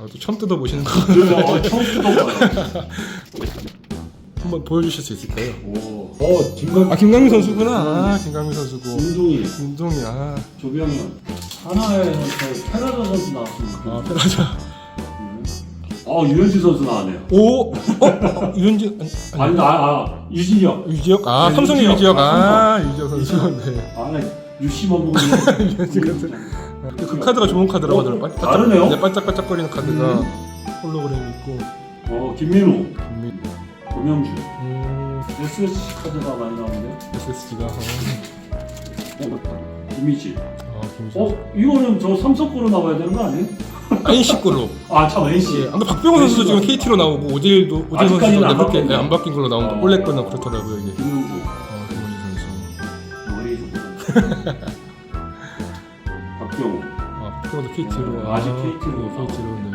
아, 또 처음 뜯어 보시는 거 어, 처음 뜯어봐요. 한번 보여주실 수 있을까요? 오, 어, 김강, 아 김강민 선수구나. 아 김강민 선수고. 운동이, 운동이 아, 조병현, 저희 캐나다 선수 나왔습니다. 아 페라자. 어, 유현진 선수 나왔네요. 오, 어, 어 유현진 아니, 아니, 아, 아, 유진혁. 유지혁 아 네, 삼성의 유지혁. 유지혁 아 아, 유지혁 선수 네. 아, 나 유심한 부분이. 유현진 같은. 그 카드가 좋은 카드라고 어, 하더라고요. 반짝- 다르네요? 네, 반짝반짝거리는 카드가 홀로그램 있고. 어, 김민우, 김민- 고명주. 음, SSC 카드가 많이 나오는데. SSG가 어, 어, 김희지. 아 김지. 어, 이거는 저 삼성 거로 나와야 되는 거 아니에요? NC골로. 아, 참, NC. 예. 아, 근데 박병호 선수도 지금 KT로 나오고 오재일도 오재일 선수도 아직까지는 안 네, 바뀌었네요. 네, 안 바뀐 걸로 나온다. 어. 원래 거는 그렇더라고요 이게. 김은주. 어, 김원희 선수. 머리 좋고. 박병호. 아, 박병호도 KT로. 네, 아직 KT 로 네, KT로. 네.